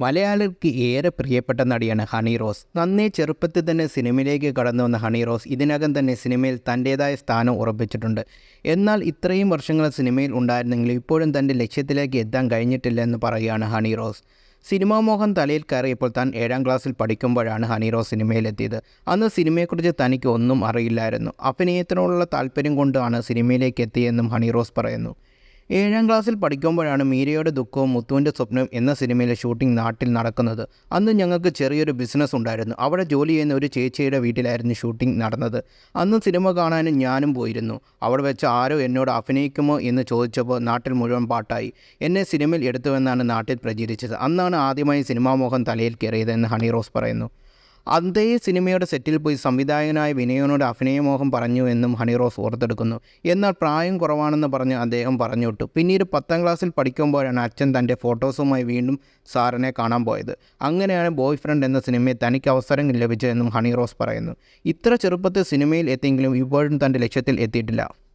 മലയാളികൾക്ക് ഏറെ പ്രിയപ്പെട്ട നടിയാണ് ഹണി റോസ്. നന്നേ ചെറുപ്പത്തിൽ തന്നെ സിനിമയിലേക്ക് കടന്നു വന്ന ഹണി റോസ് ഇതിനകം തന്നെ സിനിമയിൽ തന്റേതായ സ്ഥാനം ഉറപ്പിച്ചിട്ടുണ്ട്. എന്നാൽ ഇത്രയും വർഷങ്ങൾ സിനിമയിൽ ഉണ്ടായിരുന്നെങ്കിലും ഇപ്പോഴും തന്റെ ലക്ഷ്യത്തിലേക്ക് എത്താൻ കഴിഞ്ഞിട്ടില്ല എന്ന് പറയുകയാണ് ഹണി റോസ്. സിനിമാ മോഹൻ തലയിൽ കയറിയപ്പോൾ താൻ ഏഴാം ക്ലാസ്സിൽ പഠിക്കുമ്പോഴാണ് ഹണി റോസ് സിനിമയിലെത്തിയത്. അന്ന് സിനിമയെക്കുറിച്ച് തനിക്ക് ഒന്നും അറിയില്ലായിരുന്നു. അഭിനയത്തിനോടുള്ള താല്പര്യം കൊണ്ടാണ് സിനിമയിലേക്ക് എത്തിയെന്നും ഹണി റോസ് പറയുന്നു. ഏഴാം ക്ലാസ്സിൽ പഠിക്കുമ്പോഴാണ് മീരയുടെ ദുഃഖവും മുത്തുവിന്റെ സ്വപ്നവും എന്ന സിനിമയിലെ ഷൂട്ടിംഗ് നാട്ടിൽ നടക്കുന്നത്. അന്ന് ഞങ്ങൾക്ക് ചെറിയൊരു ബിസിനസ് ഉണ്ടായിരുന്നു. അവിടെ ജോലി ചെയ്യുന്ന ഒരു ചേച്ചിയുടെ വീട്ടിലായിരുന്നു ഷൂട്ടിംഗ് നടന്നത്. അന്ന് സിനിമ കാണാനും ഞാനും പോയിരുന്നു. അവിടെ വെച്ച് ആരോ എന്നോട് അഭിനയിക്കുമോ എന്ന് ചോദിച്ചപ്പോൾ നാട്ടിൽ മുഴുവൻ പാട്ടായി. എന്നെ സിനിമയിൽ എടുത്തുവെന്നാണ് നാട്ടിൽ പ്രചരിച്ചത്. അന്നാണ് ആദ്യമായി സിനിമാമോഹം തലയിൽ കയറിയതെന്ന് ഹണി റോസ് പറയുന്നു. അതേ സിനിമയുടെ സെറ്റിൽ പോയി സംവിധായകനായ വിനയനോട് അഭിനയമോഹം പറഞ്ഞു എന്നും ഹണിറോസ് ഓർത്തെടുക്കുന്നു. എന്നാൽ പ്രായം കുറവാണെന്ന് പറഞ്ഞ് അദ്ദേഹം പറഞ്ഞു വിട്ടു പിന്നീട് പത്താം ക്ലാസ്സിൽ പഠിക്കുമ്പോഴാണ് അച്ഛൻ തന്റെ ഫോട്ടോസുമായി വീണ്ടും സാറിനെ കാണാൻ പോയത്. അങ്ങനെയാണ് ബോയ് ഫ്രണ്ട് എന്ന സിനിമയിൽ തനിക്ക് അവസരം ലഭിച്ചതെന്നും ഹണി റോസ് പറയുന്നു. ഇത്ര ചെറുപ്പത്തിൽ സിനിമയിൽ എത്തിയെങ്കിലും ഇപ്പോഴും തന്റെ ലക്ഷ്യത്തിൽ എത്തിയിട്ടില്ല.